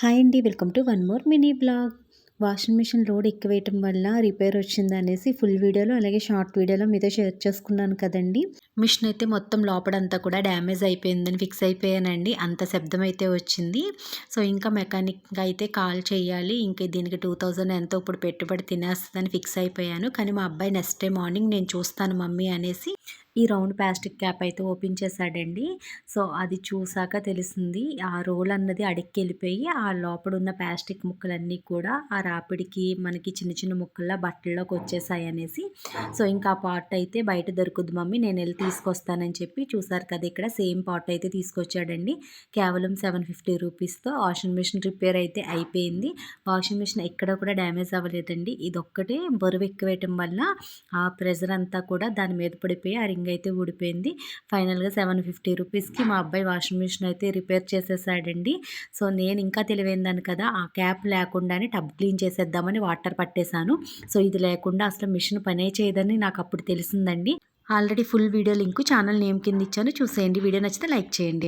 Hi అండి welcome to one more mini blog. Washing machine load ఎక్కువ వేయటం వల్ల రిపేర్ వచ్చింది అనేసి ఫుల్ వీడియోలో అలాగే షార్ట్ వీడియోలో మీతో షేర్ చేసుకున్నాను కదండి. మిషన్ అయితే మొత్తం లోపడంతా కూడా డ్యామేజ్ అయిపోయిందని ఫిక్స్ అయిపోయానండి. అంత శబ్దం అయితే వచ్చింది. సో ఇంకా మెకానిక్ అయితే కాల్ చేయాలి. ఇంకా దీనికి టూ థౌజండ్ ఎంతో ఇప్పుడు పెట్టుబడి తినేస్తుందని ఫిక్స్ అయిపోయాను. కానీ మా అబ్బాయి నెక్స్ట్ డే మార్నింగ్ నేను చూస్తాను మమ్మీ అనేసి ఈ రౌండ్ ప్లాస్టిక్ క్యాప్ అయితే ఓపెన్ చేశాడండి. సో అది చూసాక తెలిసింది ఆ రోల్ అన్నది అడిక్కి వెళ్ళిపోయి ఆ లోపల ఉన్న ప్లాస్టిక్ ముక్కలన్నీ కూడా ఆ రాపిడికి మనకి చిన్న చిన్న ముక్కల్లా బట్టల్లోకి వచ్చేసాయి అనేసి సో ఇంకా ఆ పాట్ అయితే బయట దొరుకుద్ది మమ్మీ నేను వెళ్ళి తీసుకొస్తానని చెప్పి చూసారు కదా ఇక్కడ సేమ్ పాట్ అయితే తీసుకొచ్చాడండి. కేవలం సెవెన్ ఫిఫ్టీ రూపీస్తో వాషింగ్ మిషన్ రిపేర్ అయితే అయిపోయింది. వాషింగ్ మిషన్ ఎక్కడ కూడా డ్యామేజ్ అవ్వలేదండి. ఇది ఒక్కటే బరువు ఎక్కువేయటం వల్ల ఆ ప్రెజర్ అంతా కూడా దాని మీద పడిపోయి ఆ రింగ్ రింగ్ అయితే ఊడిపోయింది. ఫైనల్గా సెవెన్ ఫిఫ్టీ రూపీస్కి మా అబ్బాయి వాషింగ్ మిషన్ అయితే రిపేర్ చేసేసాడండి. సో నేను ఇంకా తెలివైందాను కదా ఆ క్యాప్ లేకుండానే టబ్ క్లీన్ చేసేద్దామని వాటర్ పట్టేశాను. సో ఇది లేకుండా అసలు మిషన్ పనే చేయదని నాకు అప్పుడు తెలిసిందండి. Already full video link channel name కింద ఇచ్చాను. చూసేయండి. వీడియో నచ్చితే లైక్ చేయండి